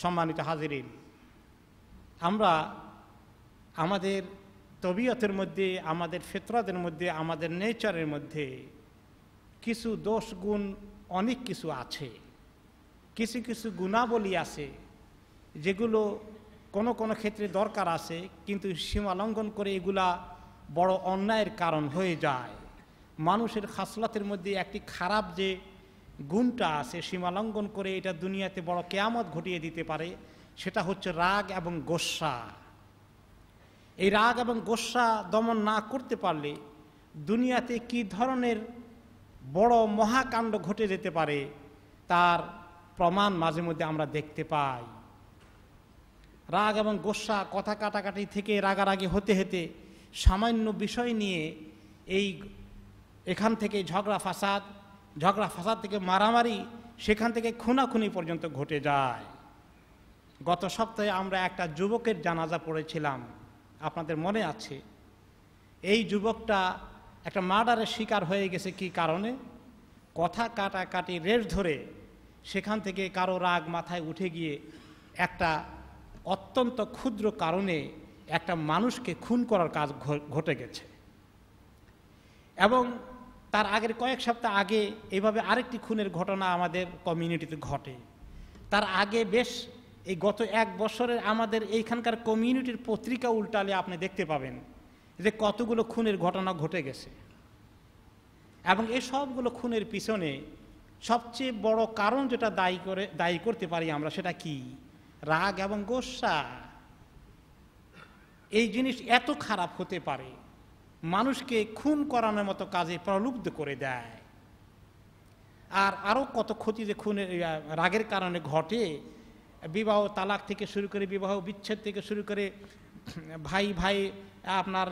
সম্মানিত হাজিরিন। আমরা আমাদের তবিয়তের মধ্যে, আমাদের ফেতরাদের মধ্যে, আমাদের নেচারের মধ্যে কিছু দোষ গুণ অনেক কিছু আছে। কিছু কিছু গুণাবলী আছে যেগুলো কোনো কোনো ক্ষেত্রে দরকার আছে, কিন্তু সীমা লঙ্ঘন করে এগুলা বড় অন্যায়ের কারণ হয়ে যায়। মানুষের খাসলাতের মধ্যে একটি খারাপ যে গুণটা আছে, সীমা লঙ্ঘন করে এটা দুনিয়াতে বড় কেয়ামত ঘটিয়ে দিতে পারে, সেটা হচ্ছে রাগ এবং গোস্সা এই রাগ এবং গোস্সা দমন না করতে পারলে দুনিয়াতে কি ধরনের বড় মহাকাণ্ড ঘটে যেতে পারে, তার প্রমাণ মাঝে মধ্যে আমরা দেখতে পাই। রাগ এবং গোস্সা কথা কাটাকাটি থেকে রাগারাগি হতে হতে সামান্য বিষয় নিয়ে এই এখান থেকে ঝগড়া, ফাসাদ ঝগড়া, ফাসাদ থেকে মারামারি সেখান থেকে খুনাখুনি পর্যন্ত ঘটে যায়। গত সপ্তাহে আমরা একটা যুবকের জানাজা পড়েছিলাম। আপনাদের মনে আছে? এই যুবকটা একটা মার্ডারের শিকার হয়ে গেছে কি কারণে? কথা কাটাকাটি রেস ধরে সেখান থেকে কারও রাগ মাথায় উঠে গিয়ে একটা অত্যন্ত ক্ষুদ্র কারণে একটা মানুষকে খুন করার কাজ ঘটে গেছে। এবং তার আগের কয়েক সপ্তাহ আগে এইভাবে আরেকটি খুনের ঘটনা আমাদের কমিউনিটিতে ঘটে। তার আগে বেশ এই গত এক বছরের আমাদের এইখানকার কমিউনিটির পত্রিকা উল্টালে আপনি দেখতে পাবেন যে কতগুলো খুনের ঘটনা ঘটে গেছে। এবং এই সবগুলো খুনের পিছনে সবচেয়ে বড় কারণ যেটা দায়ী করে, দায়ী করতে পারি আমরা সেটা কি? রাগ এবং গোসা এই জিনিস এত খারাপ হতে পারে মানুষকে খুন করানোর মতো কাজে প্রলুব্ধ করে দেয়। আর আরও কত ক্ষতি যে খুনের রাগের কারণে ঘটে। বিবাহ তালাক থেকে শুরু করে, বিবাহ বিচ্ছেদ থেকে শুরু করে, ভাই ভাই, আপনার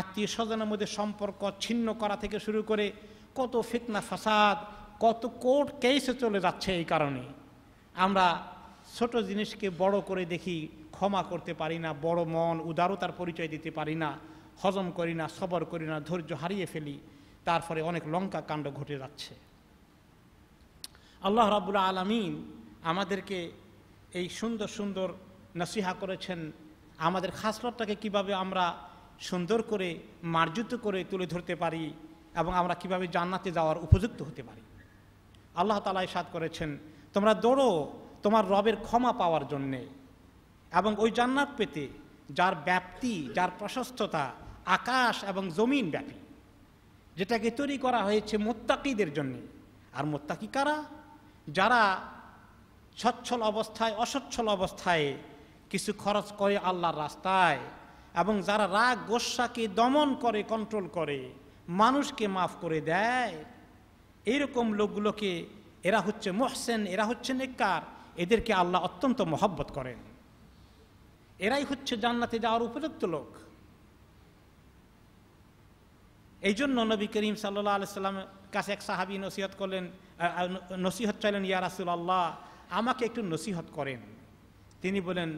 আত্মীয় স্বজনের মধ্যে সম্পর্ক ছিন্ন করা থেকে শুরু করে, কত ফিতনা, ফাসাদ, কত কোর্ট কেসে চলে যাচ্ছে এই কারণে। আমরা ছোট জিনিসকে বড় করে দেখি, ক্ষমা করতে পারি না, বড় মন, উদারতার পরিচয় দিতে পারি না। হজম করি না, সবর করি না, ধৈর্য হারিয়ে ফেলি, তারপরে অনেক লঙ্কা কাণ্ড ঘটে যাচ্ছে। আল্লাহ রাবুল্লা আলমিন আমাদেরকে এই সুন্দর সুন্দর নসিহা করেছেন। আমাদের খাসলতটাকে কীভাবে আমরা সুন্দর করে মার্জিত করে তুলে ধরতে পারি এবং আমরা কীভাবে জান্নাতে যাওয়ার উপযুক্ত হতে পারি। আল্লাহ তালা সাদ করেছেন, তোমরা দৌড়ো তোমার রবের ক্ষমা পাওয়ার জন্যে এবং ওই জান্নাত পেতে যার ব্যাপ্তি, যার প্রশস্ততা আকাশ এবং জমিন ব্যাপী, যেটাকে তৈরি করা হয়েছে মোত্তাকিদের জন্যে। আর মোত্তাকি কারা? যারা সচ্ছল অবস্থায়, অসচ্ছল অবস্থায় কিছু খরচ করে আল্লাহর রাস্তায় এবং যারা রাগ, গোস্বাকে দমন করে কন্ট্রোল করে, মানুষকে মাফ করে দেয়, এইরকম লোকগুলোকে এরা হচ্ছে মোহসেন, এরা হচ্ছে নেককার, এদেরকে আল্লাহ অত্যন্ত মহব্বত করেন। এরাই হচ্ছে জান্নাতে যাওয়ার উপযুক্ত লোক। এই জন্য নবী করিম সাল্লাহ আলাইস্লামের কাছে এক সাহাবি নসিহত করলেন নসিহত চাইলেন, ইয়া রাসুল আল্লাহ আমাকে একটু নসিহত করেন। তিনি বলেন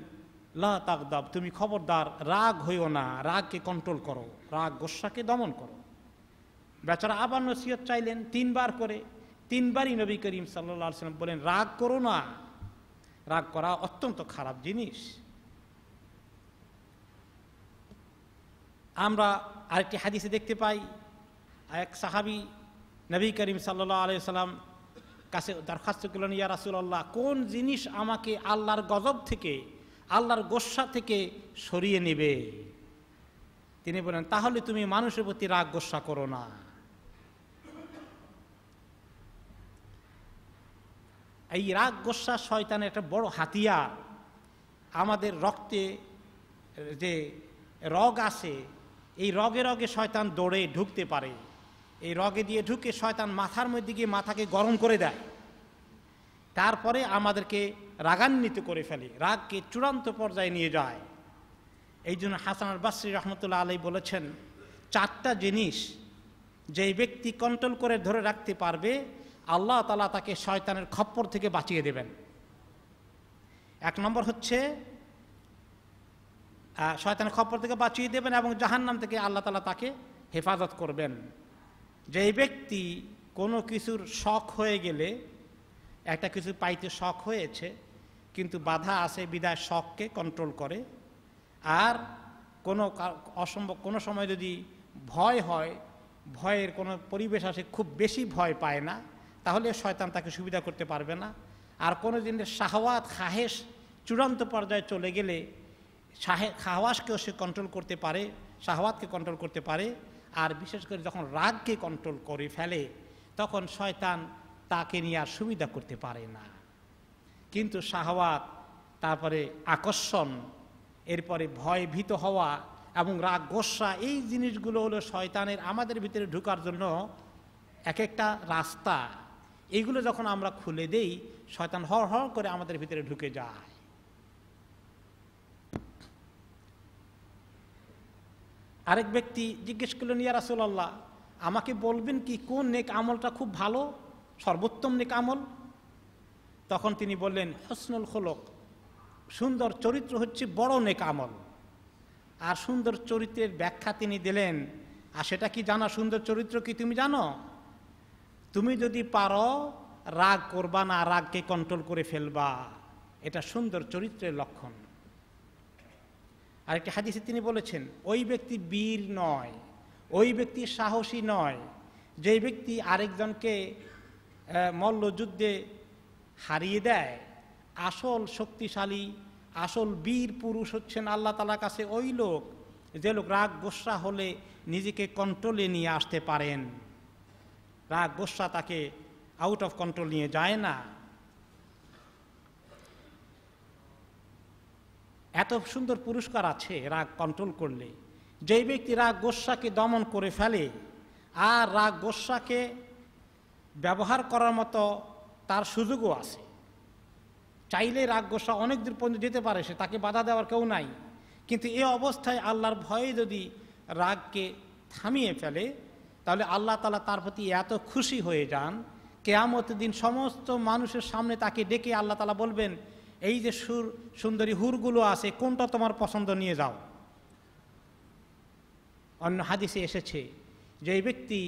লা তাকদাব তুমি খবরদার, রাগ হইও না, রাগকে কন্ট্রোল করো, রাগ গোস্বাকে দমন করো। বেচারা আবার নসিহত চাইলেন তিনবার করে। তিনবারই নবী করিম সাল্লাহ সাল্লাম বলেন রাগ করো না, রাগ করা অত্যন্ত খারাপ জিনিস। আমরা আরেকটি হাদিসে দেখতে পাই, এক সাহাবি নবী করিম সাল্লাহ আলি সাল্লাম কাছে দরখাস্ত করলেন, ইয়া রাসুল্লাহ কোন জিনিস আমাকে আল্লাহর গজব থেকে, আল্লাহর গোসা থেকে সরিয়ে নেবে? তিনি বলেন, তাহলে তুমি মানুষের প্রতি রাগ গোসা করো না। এই রাগ গোসা শয়তানের একটা বড় হাতিয়ার। আমাদের রক্তে যে রগ আছে এই রগে রগে শয়তান দৌড়ে ঢুকতে পারে। এই রগে দিয়ে ঢুকে শয়তান মাথার মধ্যে গিয়ে মাথাকে গরম করে দেয়। তারপরে আমাদেরকে রাগান্বিত করে ফেলে, রাগকে চূড়ান্ত পর্যায়ে নিয়ে যায়। এই জন্য হাসান আল বাসরি রহমতুল্লাহ আলাই বলেছেন, চারটা জিনিস যেই ব্যক্তি কন্ট্রোল করে ধরে রাখতে পারবে, আল্লাহ তালা তাকে শয়তানের খপ্পর থেকে বাঁচিয়ে দেবেন। এক নম্বর হচ্ছে শয়তানের খপ্পর থেকে বাঁচিয়ে দেবেন এবং জাহান্নাম থেকে আল্লাহ তালা তাকে হেফাজত করবেন। যেই ব্যক্তি কোনো কিছুর শখ হয়ে গেলে, একটা কিছু পাইতে শখ হয়েছে, কিন্তু বাধা আছে বিদায় শখকে কন্ট্রোল করে, আর কোনো অসম্ভব, কোনো সময় যদি ভয় হয়, ভয়ের কোনো পরিবেশ আসে, খুব বেশি ভয় পায় না, তাহলে শয়তান তাকে সুবিধা করতে পারবে না। আর কোনো দিনের শাহওয়াত খাহেস চূড়ান্ত পর্যায়ে চলে গেলে শাহে খাওয়াসকেও সে কন্ট্রোল করতে পারে, শাহওয়াতকে কন্ট্রোল করতে পারে, আর বিশেষ করে যখন রাগকে কন্ট্রোল করে ফেলে, তখন শয়তান তাকে নিয়ে আর সুবিধা করতে পারে না। কিন্তু শাহওয়াত তারপরে আকর্ষণ, এরপরে ভয় ভীত হওয়া এবং রাগ গোসা এই জিনিসগুলো হলো শয়তানের আমাদের ভিতরে ঢুকার জন্য এক একটা রাস্তা। এইগুলো যখন আমরা খুলে দেই, শয়তান হর হর করে আমাদের ভিতরে ঢুকে যায়। আরেক ব্যক্তি জিজ্ঞেস করলেন ইয়া রাসুল্লাহ আমাকে বলবেন কি কোন নেক আমলটা খুব ভালো? সর্বোত্তম নেক আমল? তখন তিনি বললেন, হসনুল খোলক, সুন্দর চরিত্র হচ্ছে বড় নেক আমল। আর সুন্দর চরিত্রের ব্যাখ্যা তিনি দিলেন, আর সেটা কি জানা? সুন্দর চরিত্র কি তুমি জানো? তুমি যদি পারো, রাগ করবা না, রাগকে কন্ট্রোল করে ফেলবা। এটা সুন্দর চরিত্রের লক্ষণ। আরেকটি হাদিসে তিনি বলেছেন, ওই ব্যক্তি বীর নয়, ওই ব্যক্তি সাহসী নয়। যে ব্যক্তি আরেকজনকে মল্লযুদ্ধে হারিয়ে দেয়, আসল শক্তিশালী, আসল বীর পুরুষ হচ্ছেন আল্লাহ তালার কাছে ওই লোক। যে লোক রাগ গোসা হলে নিজেকে কন্ট্রোলে নিয়ে আসতে পারেন। রাগ গোসা তাকে আউট অফ কন্ট্রোল নিয়ে যায় না। এত সুন্দর পুরস্কার আছে রাগ কন্ট্রোল করলে। যেই ব্যক্তি রাগ গোস্বাকে দমন করে ফেলে আর রাগ গোসাকে ব্যবহার করার মতো তার সুযোগও আছে। চাইলে রাগ গোসা অনেক দূর পর্যন্ত যেতে পারে, সে তাকে বাধা দেওয়ার কেউ নাই। কিন্তু এ অবস্থায় আল্লাহর ভয়ে যদি রাগকে থামিয়ে ফেলে, তাহলে আল্লাহ তালা তার প্রতি এত খুশি হয়ে যান। কেয়ামত দিন সমস্ত মানুষের সামনে তাকে ডেকে আল্লাহ তালা বলবেন এই যে সুর, সুন্দরী হুরগুলো আছে, কোনটা তোমার পছন্দ নিয়ে যাও। অন্য হাদিসে এসেছে যে এই ব্যক্তি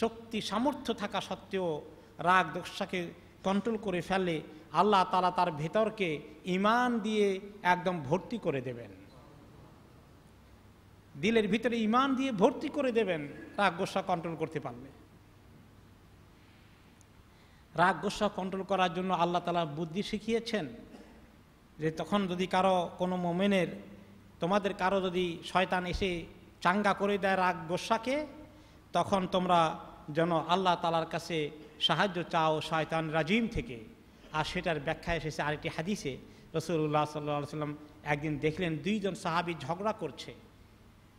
শক্তি, সামর্থ্য থাকা সত্ত্বেও রাগ দোষাকে কন্ট্রোল করে ফেলে, আল্লাহ তালা তার ভেতরকে ইমান দিয়ে একদম ভর্তি করে দেবেন। দিলের ভিতরে ইমান দিয়ে ভর্তি করে দেবেন, রাগ গোসা কন্ট্রোল করতে পারলে। রাগ গোসা কন্ট্রোল করার জন্য আল্লাহ তালা বুদ্ধি শিখিয়েছেন যে তখন যদি কারও কোনো মোমেনের, তোমাদের কারও যদি শয়তান এসে চাঙ্গা করে দেয় রাগ গোসাকে তখন তোমরা যেন আল্লাহ তালার কাছে সাহায্য চাও শয়তান রাজিম থেকে। আর সেটার ব্যাখ্যা এসেছে আরেকটি হাদিসে। রসুল্লাহ সাল্লা সাল্লাম একদিন দেখলেন দুইজন সাহাবি ঝগড়া করছে।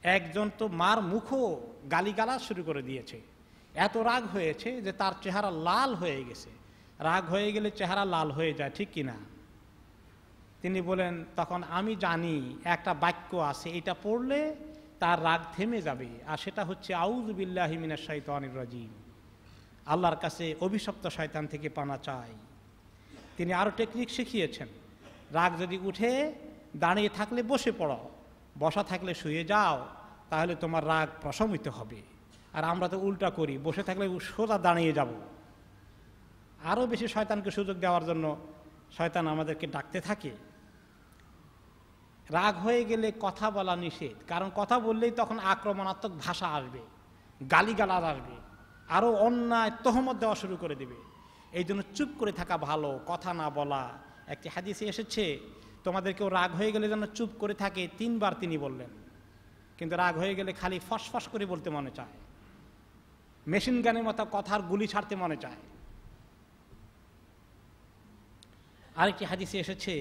একজন তো মার মুখও গালিগালা শুরু করে দিয়েছে। এত রাগ হয়েছে যে তার চেহারা লাল হয়ে গেছে। রাগ হয়ে গেলে চেহারা লাল হয়ে যায়, ঠিক কিনা? তিনি বলেন, তখন আমি জানি, একটা বাক্য আছে, এটা পড়লে তার রাগ থেমে যাবে। আর সেটা হচ্ছে আউজবিল্লাহিমিনা শৈতানির রাজিম। আল্লাহর কাছে অভিশপ্ত শয়তান থেকে পানা চাই। তিনি আরও টেকনিক শিখিয়েছেন, রাগ যদি উঠে, দাঁড়িয়ে থাকলে বসে পড়ো, বসা থাকলে শুয়ে যাও, তাহলে তোমার রাগ প্রশমিত হবে। আর আমরা তো উল্টা করি, বসে থাকলে সোজা দাঁড়িয়ে যাব। আরও বেশি শয়তানকে সুযোগ দেওয়ার জন্য শয়তান আমাদেরকে ডাকতে থাকে। রাগ হয়ে গেলে কথা বলা নিষেধ, কারণ কথা বললেই তখন আক্রমণাত্মক ভাষা আসবে, গালিগালাজ আসবে আরও অন্যায় তহমত দেওয়া শুরু করে দেবে। এই জন্য চুপ করে থাকা ভালো, কথা না বলা। একটি হাদিসে এসেছে, তোমাদের কেউ রাগ হয়ে গেলে যেন চুপ করে থাকে, তিনবার তিনি বললেন। কিন্তু রাগ হয়ে গেলে খালি ফসফস করে বলতে মনে চায়। মেশিন গানের মতো কথার গুলি ছাড়তে মনে চায়। আরেকটি হাদিসে এসেছে,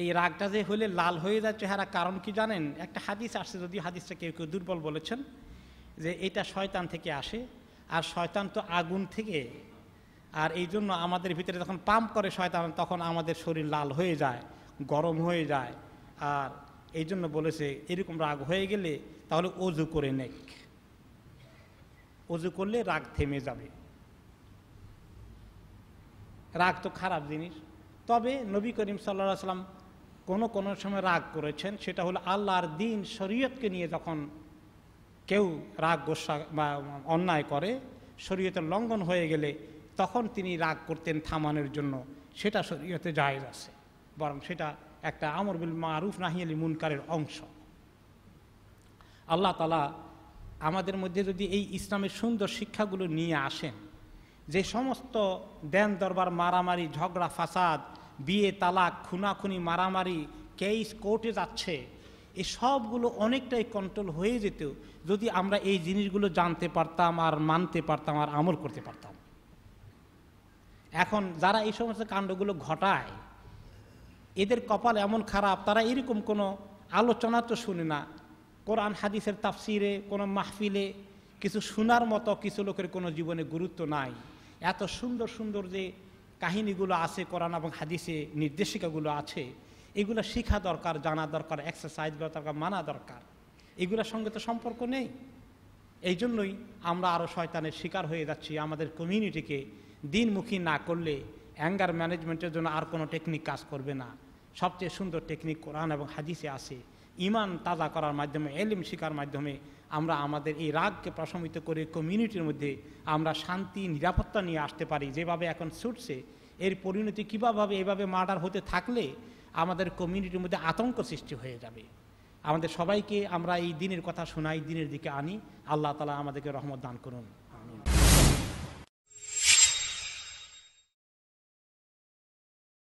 এই রাগটা যে হলে লাল হয়ে যায় চেহারা কারণ কি জানেন? একটা হাদিস আসছে যদি হাদিসটা কেউ কেউ দুর্বল বলেছেন, যে এটা শয়তান থেকে আসে, আর শয়তান তো আগুন থেকে, আর এই জন্য আমাদের ভিতরে যখন পাম্প করে শয়তান, তখন আমাদের শরীর লাল হয়ে যায়, গরম হয়ে যায়, আর এই জন্য বলেছে, এরকম রাগ হয়ে গেলে তাহলে অজু করে নেক। অজু করলে রাগ থেমে যাবে। রাগ তো খারাপ জিনিস। তবে নবী করিম সাল্লা সাল্লাম কোনো কোনো সময় রাগ করেছেন, সেটা হলো আল্লাহর দিন শরীয়তকে নিয়ে যখন কেউ রাগ গোসা বা অন্যায় করে, শরীয়তের লঙ্ঘন হয়ে গেলে তখন তিনি রাগ করতেন থামানোর জন্য। সেটা শরীয়তে জায়েজ আছে। বরং সেটা একটা আমর বিল মারুফ নাহিয়ালি মুনকারের অংশ। আল্লাহ তালা আমাদের মধ্যে যদি এই ইসলামের সুন্দর শিক্ষাগুলো নিয়ে আসেন, যে সমস্ত দেন দরবার মারামারি, ঝগড়া, ফাসাদ, বিয়ে, তালাক, খুনাখুনি, মারামারি কেস কোর্টে যাচ্ছে এই সবগুলো অনেকটাই কন্ট্রোল হয়ে যেত যদি আমরা এই জিনিসগুলো জানতে পারতাম আর মানতে পারতাম আর আমল করতে পারতাম। এখন যারা এই সমস্ত কাণ্ডগুলো ঘটায়, এদের কপাল এমন খারাপ, তারা এরকম কোনো আলোচনা তো শুনে না কোরআন হাদিসের তাফসিরে, কোনো মাহফিলে কিছু শোনার মতো কিছু লোকের কোনো জীবনে গুরুত্ব নাই। এত সুন্দর সুন্দর যে কাহিনীগুলো আছে কোরআন এবং হাদিসে, নির্দেশিকাগুলো আছে, এগুলো শেখা দরকার, জানা দরকার এক্সারসাইজ করা দরকার, মানা দরকার। এগুলোর সঙ্গে তো সম্পর্ক নেই। এই জন্যই আমরা আরও শয়তানের শিকার হয়ে যাচ্ছি আমাদের কমিউনিটিকে দিনমুখী না করলে অ্যাঙ্গার ম্যানেজমেন্টের জন্য আর কোনো টেকনিক কাজ করবে না। সবচেয়ে সুন্দর টেকনিক কোরআন এবং হাদিসে আছে। ইমান তাজা করার মাধ্যমে, এলিম শিকার মাধ্যমে আমরা আমাদের এই রাগকে প্রশমিত করে কমিউনিটির মধ্যে আমরা শান্তি, নিরাপত্তা নিয়ে আসতে পারি। যেভাবে এখন ছুটছে, এর পরিণতি কীভাবে, এভাবে মার্ডার হতে থাকলে আমাদের কমিউনিটির মধ্যে আতঙ্ক সৃষ্টি হয়ে যাবে। আমাদের সবাইকে আমরা এই দিনের কথা শোনাই, দিনের দিকে আনি। আল্লাহ তালা আমাদেরকে রহমত দান করুন।